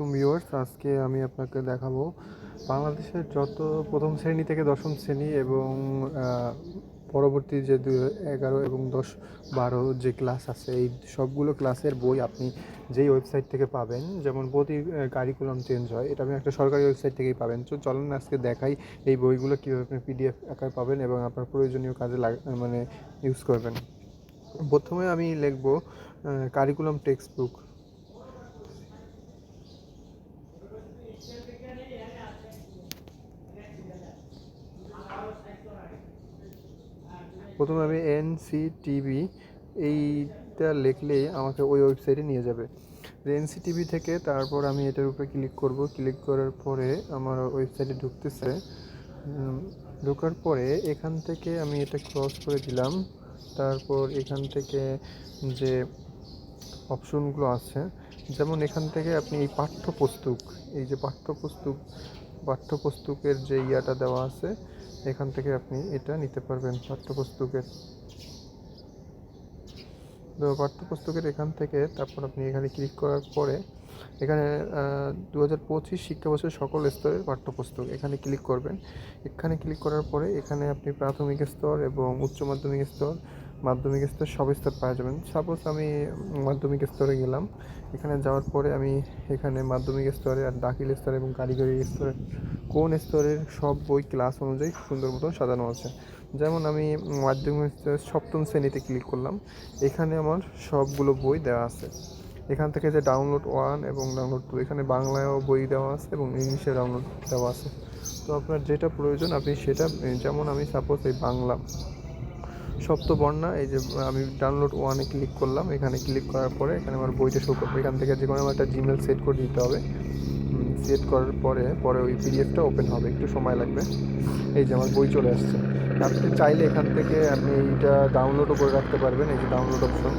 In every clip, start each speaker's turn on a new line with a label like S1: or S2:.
S1: আলাইকুম ভিউয়ার্স, আজকে আমি আপনাকে দেখাবো বাংলাদেশের যত প্রথম শ্রেণি থেকে দশম শ্রেণি এবং পরবর্তী যে দু এগারো এবং দশ বারো যে ক্লাস আছে, এই সবগুলো ক্লাসের বই আপনি যেই ওয়েবসাইট থেকে পাবেন, যেমন প্রতি কারিকুলাম চেঞ্জ হয়, এটা আমি একটা সরকারি ওয়েবসাইট থেকেই পাবেন। তো চলুন আজকে দেখাই এই বইগুলো কীভাবে আপনি পিডিএফ আকারে পাবেন এবং আপনার প্রয়োজনীয় কাজে লাগ মানে ইউজ করবেন। প্রথমে আমি লিখব কারিকুলাম টেক্সট বুক প্রথমে আমি এন সি টিভি এইটা লিখলেই আমাকে ওই ওয়েবসাইটে নিয়ে যাবে। এন সি টিভি থেকে তারপর আমি এটার উপরে ক্লিক করব। ক্লিক করার পরে আমার ওয়েবসাইটে ঢুকতেছে। ঢোকার পরে এখান থেকে আমি এটা ক্রস করে দিলাম। তারপর এখান থেকে যে অপশনগুলো আছে, যেমন এখান থেকে আপনি এই পাঠ্যপুস্তক, এই যে পাঠ্যপুস্তক পাঠ্যপুস্তকের যে ইয়াটা দেওয়া আছে, এখান থেকে আপনি এটা নিতে পারবেন, পাঠ্যপুস্তকের। তো পাঠ্যপুস্তকের এখান থেকে তারপর আপনি এখানে ক্লিক করার পরে, এখানে দু হাজার পঁচিশ শিক্ষাবর্ষের সকল স্তরের পাঠ্যপুস্তক এখানে ক্লিক করবেন। এখানে ক্লিক করার পরে এখানে আপনি প্রাথমিক স্তর এবং উচ্চ মাধ্যমিক স্তর মাধ্যমিক স্তর সব স্তর পাওয়া যাবেন সাপোজ আমি মাধ্যমিক স্তরে গেলাম, এখানে যাওয়ার পরে আমি এখানে মাধ্যমিক স্তরে আর দাখিল স্তরে এবং কারিগরি স্তরে কোন স্তরের সব বই ক্লাস অনুযায়ী সুন্দর মতন সাজানো আছে? যেমন আমি মাধ্যমিক স্তরের সপ্তম শ্রেণীতে ক্লিক করলাম, এখানে আমার সবগুলো বই দেওয়া আছে। এখান থেকে যে ডাউনলোড ওয়ান এবং ডাউনলোড টু এখানে বাংলায়ও বই দেওয়া আছে এবং ইংলিশে ডাউনলোড দেওয়া আছে। তো আপনার যেটা প্রয়োজন আপনি সেটা, যেমন আমি সাপোজ এই বাংলা সপ্তবর্ণা, এই যে আমি ডাউনলোড ওয়ানে ক্লিক করলাম, এখানে ক্লিক করার পরে এখানে আমার বইটা শো করবে। এখান থেকে যে কোনো আমার একটা জিমেল সেট করে দিতে হবে। সেট করার পরে পরে ওই পিডিএফটা ওপেন হবে। একটু সময় লাগবে। এই যে, আমার বই চলে আসছে। আপনি চাইলে এখান থেকে আপনি এইটা ডাউনলোডও করে রাখতে পারবেন, এই যে ডাউনলোড অপশন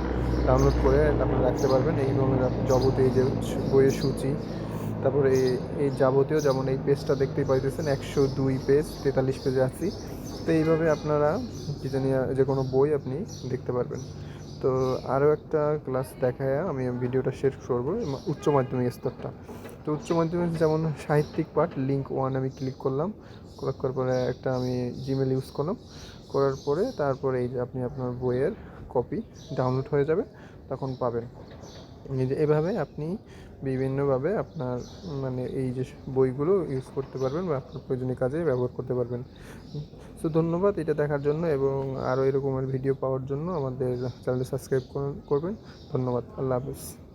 S1: ডাউনলোড করে আপনি রাখতে পারবেন। এই ধরনের আপনি এই যে, বইয়ের সূচি তারপরে এই এই যাবতীয় যেমন এই পেজটা দেখতেই পাইতেছেন, একশো দুই পেজ তেতাল্লিশ পেজে আছি। তো এইভাবে আপনারা কি জানি, যে কোনো বই আপনি দেখতে পারবেন। তো আরও একটা ক্লাস দেখায় আমি ভিডিওটা শেষ করব উচ্চ মাধ্যমিক স্তরটা। তো উচ্চ মাধ্যমিক যেমন সাহিত্যিক পাঠ লিঙ্ক ওয়ান আমি ক্লিক করলাম। ক্লিক করার পরে একটা আমি জিমেল ইউজ করলাম। করার পরে তারপরে এই যে আপনি আপনার বইয়ের কপি ডাউনলোড হয়ে যাবে, তখন পাবেন। এভাবে আপনি বিভিন্নভাবে আপনার মানে এই যে বইগুলো ইউজ করতে পারবেন বা আপনার প্রয়োজনীয় কাজে ব্যবহার করতে পারবেন। সো ধন্যবাদ এটা দেখার জন্য এবং আরও এরকমের ভিডিও পাওয়ার জন্য আমাদের চ্যানেলটি সাবস্ক্রাইব করবেন। ধন্যবাদ, আল্লাহ হাফিজ।